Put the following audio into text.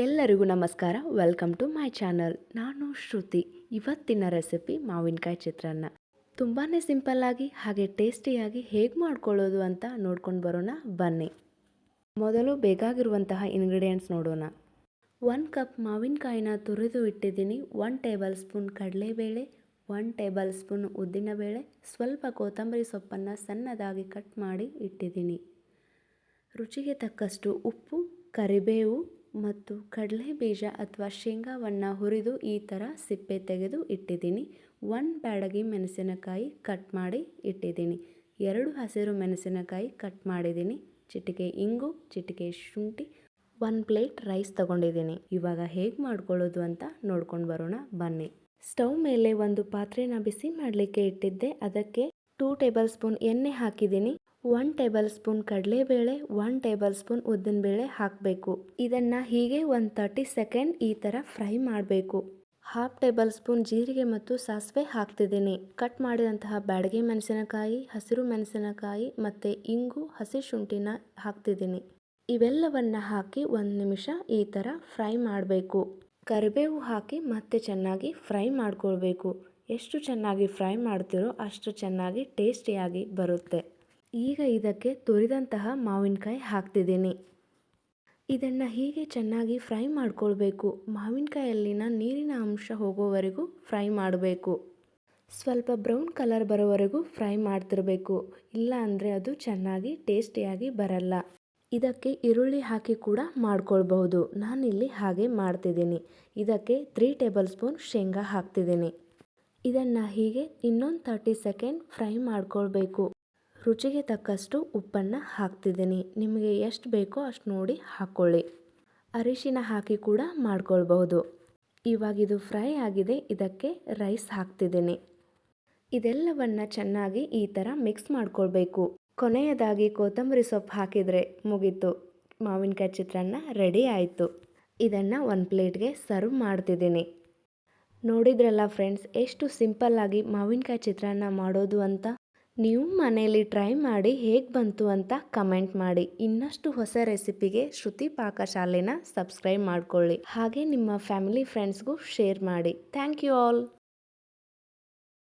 ಎಲ್ಲರಿಗೂ ನಮಸ್ಕಾರ. Welcome to my channel ನಾನು ಶ್ರುತಿ. ಇವತ್ತಿನ ರೆಸಿಪಿ ಮಾವಿನಕಾಯಿ ಚಿತ್ರಾನ್ನ. ತುಂಬಾ ಸಿಂಪಲ್ಲಾಗಿ ಹಾಗೆ ಟೇಸ್ಟಿಯಾಗಿ ಹೇಗೆ ಮಾಡ್ಕೊಳ್ಳೋದು ಅಂತ ನೋಡ್ಕೊಂಡು ಬರೋಣ. ಬನ್ನಿ. ಮೊದಲು ಬೇಕಾಗಿರುವಂತಹ ಇನ್ಗ್ರೀಡಿಯೆಂಟ್ಸ್ ನೋಡೋಣ. ಒನ್ ಕಪ್ ಮಾವಿನಕಾಯಿನ ತುರಿದು ಇಟ್ಟಿದ್ದೀನಿ. ಒನ್ ಟೇಬಲ್ ಸ್ಪೂನ್ ಕಡಲೆಬೇಳೆ. ಒನ್ ಟೇಬಲ್ ಸ್ಪೂನ್ ಉದ್ದಿನಬೇಳೆ. ಸ್ವಲ್ಪ ಕೊತ್ತಂಬರಿ ಸೊಪ್ಪನ್ನು ಸಣ್ಣದಾಗಿ ಕಟ್ ಮಾಡಿ ಇಟ್ಟಿದ್ದೀನಿ. ರುಚಿಗೆ ತಕ್ಕಷ್ಟು ಉಪ್ಪು, ಕರಿಬೇವು ಮತ್ತು ಕಡಲೆ ಬೀಜ ಅಥವಾ ಶೇಂಗಾವನ್ನು ಹುರಿದು ಈ ಥರ ಸಿಪ್ಪೆ ತೆಗೆದು ಇಟ್ಟಿದ್ದೀನಿ. ಒಂದು ಬ್ಯಾಡಗಿ ಮೆಣಸಿನಕಾಯಿ ಕಟ್ ಮಾಡಿ ಇಟ್ಟಿದ್ದೀನಿ. ಎರಡು ಹಸಿರು ಮೆಣಸಿನಕಾಯಿ ಕಟ್ ಮಾಡಿದ್ದೀನಿ. ಚಿಟಿಕೆ ಇಂಗು, ಚಿಟಿಕೆ ಶುಂಠಿ, ಒಂದು ಪ್ಲೇಟ್ ರೈಸ್ ತಗೊಂಡಿದ್ದೀನಿ. ಇವಾಗ ಹೇಗೆ ಮಾಡ್ಕೊಳ್ಳೋದು ಅಂತ ನೋಡ್ಕೊಂಡು ಬರೋಣ, ಬನ್ನಿ. ಸ್ಟವ್ ಮೇಲೆ ಒಂದು ಪಾತ್ರೆನ ಬಿಸಿ ಮಾಡಲಿಕ್ಕೆ ಇಟ್ಟಿದ್ದೆ. ಅದಕ್ಕೆ ಟೂ ಟೇಬಲ್ ಸ್ಪೂನ್ ಎಣ್ಣೆ ಹಾಕಿದ್ದೀನಿ. ಒನ್ ಟೇಬಲ್ ಸ್ಪೂನ್ ಕಡಲೆಬೇಳೆ ಒನ್ ಟೇಬಲ್ ಸ್ಪೂನ್ ಉದ್ದಿನಬೇಳೆ ಹಾಕಬೇಕು. ಇದನ್ನು ಹೀಗೆ ಒಂದು ತರ್ಟಿ ಸೆಕೆಂಡ್ ಈ ಥರ ಫ್ರೈ ಮಾಡಬೇಕು. ಹಾಫ್ ಟೇಬಲ್ ಸ್ಪೂನ್ ಜೀರಿಗೆ ಮತ್ತು ಸಾಸಿವೆ ಹಾಕ್ತಿದ್ದೀನಿ. ಕಟ್ ಮಾಡಿದಂತಹ ಬ್ಯಾಡಗೆ ಮೆಣಸಿನಕಾಯಿ, ಹಸಿರು ಮೆಣಸಿನಕಾಯಿ ಮತ್ತು ಇಂಗು, ಹಸಿ ಶುಂಠಿನ ಹಾಕ್ತಿದ್ದೀನಿ. ಇವೆಲ್ಲವನ್ನ ಹಾಕಿ ಒಂದು ನಿಮಿಷ ಈ ಥರ ಫ್ರೈ ಮಾಡಬೇಕು. ಕರಿಬೇವು ಹಾಕಿ ಮತ್ತೆ ಚೆನ್ನಾಗಿ ಫ್ರೈ ಮಾಡ್ಕೊಳ್ಬೇಕು. ಎಷ್ಟು ಚೆನ್ನಾಗಿ ಫ್ರೈ ಮಾಡ್ತೀರೋ ಅಷ್ಟು ಚೆನ್ನಾಗಿ ಟೇಸ್ಟಿಯಾಗಿ ಬರುತ್ತೆ. ಈಗ ಇದಕ್ಕೆ ತುರಿದಂತಹ ಮಾವಿನಕಾಯಿ ಹಾಕ್ತಿದ್ದೀನಿ. ಇದನ್ನು ಹೀಗೆ ಚೆನ್ನಾಗಿ ಫ್ರೈ ಮಾಡ್ಕೊಳ್ಬೇಕು. ಮಾವಿನಕಾಯಲ್ಲಿನ ನೀರಿನ ಅಂಶ ಹೋಗೋವರೆಗೂ ಫ್ರೈ ಮಾಡಬೇಕು. ಸ್ವಲ್ಪ ಬ್ರೌನ್ ಕಲರ್ ಬರೋವರೆಗೂ ಫ್ರೈ ಮಾಡ್ತಿರಬೇಕು. ಇಲ್ಲ ಅಂದರೆ ಅದು ಚೆನ್ನಾಗಿ ಟೇಸ್ಟಿಯಾಗಿ ಬರಲ್ಲ. ಇದಕ್ಕೆ ಈರುಳ್ಳಿ ಹಾಕಿ ಕೂಡ ಮಾಡ್ಕೊಳ್ಬಹುದು. ನಾನಿಲ್ಲಿ ಹಾಗೆ ಮಾಡ್ತಿದ್ದೀನಿ. ಇದಕ್ಕೆ ತ್ರೀ ಟೇಬಲ್ ಸ್ಪೂನ್ ಶೇಂಗಾ ಹಾಕ್ತಿದ್ದೀನಿ. ಇದನ್ನು ಹೀಗೆ ಇನ್ನೊಂದು ತರ್ಟಿ ಸೆಕೆಂಡ್ ಫ್ರೈ ಮಾಡ್ಕೊಳ್ಬೇಕು. ರುಚಿಗೆ ತಕ್ಕಷ್ಟು ಉಪ್ಪನ್ನು ಹಾಕ್ತಿದ್ದೀನಿ. ನಿಮಗೆ ಎಷ್ಟು ಬೇಕೋ ಅಷ್ಟು ನೋಡಿ ಹಾಕ್ಕೊಳ್ಳಿ ಅರಿಶಿನ ಹಾಕಿ ಕೂಡ ಮಾಡ್ಕೊಳ್ಬಹುದು. ಇವಾಗ ಇದು ಫ್ರೈ ಆಗಿದೆ. ಇದಕ್ಕೆ ರೈಸ್ ಹಾಕ್ತಿದ್ದೀನಿ. ಇದೆಲ್ಲವನ್ನು ಚೆನ್ನಾಗಿ ಈ ಥರ ಮಿಕ್ಸ್ ಮಾಡ್ಕೊಳ್ಬೇಕು. ಕೊನೆಯದಾಗಿ ಕೊತ್ತಂಬರಿ ಸೊಪ್ಪು ಹಾಕಿದರೆ ಮುಗೀತು. ಮಾವಿನಕಾಯಿ ಚಿತ್ರಾನ್ನ ರೆಡಿ ಆಯಿತು. ಇದನ್ನು ಒಂದು ಪ್ಲೇಟ್ಗೆ ಸರ್ವ್ ಮಾಡ್ತಿದ್ದೀನಿ. ನೋಡಿದ್ರಲ್ಲ ಫ್ರೆಂಡ್ಸ್, ಎಷ್ಟು ಸಿಂಪಲ್ಲಾಗಿ ಮಾವಿನಕಾಯಿ ಚಿತ್ರಾನ್ನ ಮಾಡೋದು ಅಂತ. ನೀವು ಮನೆಯಲ್ಲಿ ಟ್ರೈ ಮಾಡಿ ಹೇಗೆ ಬಂತು ಅಂತ ಕಮೆಂಟ್ ಮಾಡಿ. ಇನ್ನಷ್ಟು ಹೊಸ ರೆಸಿಪಿಗೆ ಶ್ರುತಿ ಪಾಕಶಾಲೆನ ಸಬ್ಸ್ಕ್ರೈಬ್ ಮಾಡಿಕೊಳ್ಳಿ. ಹಾಗೆ ನಿಮ್ಮ ಫ್ಯಾಮಿಲಿ ಫ್ರೆಂಡ್ಸ್ಗೂ ಶೇರ್ ಮಾಡಿ. Thank you all.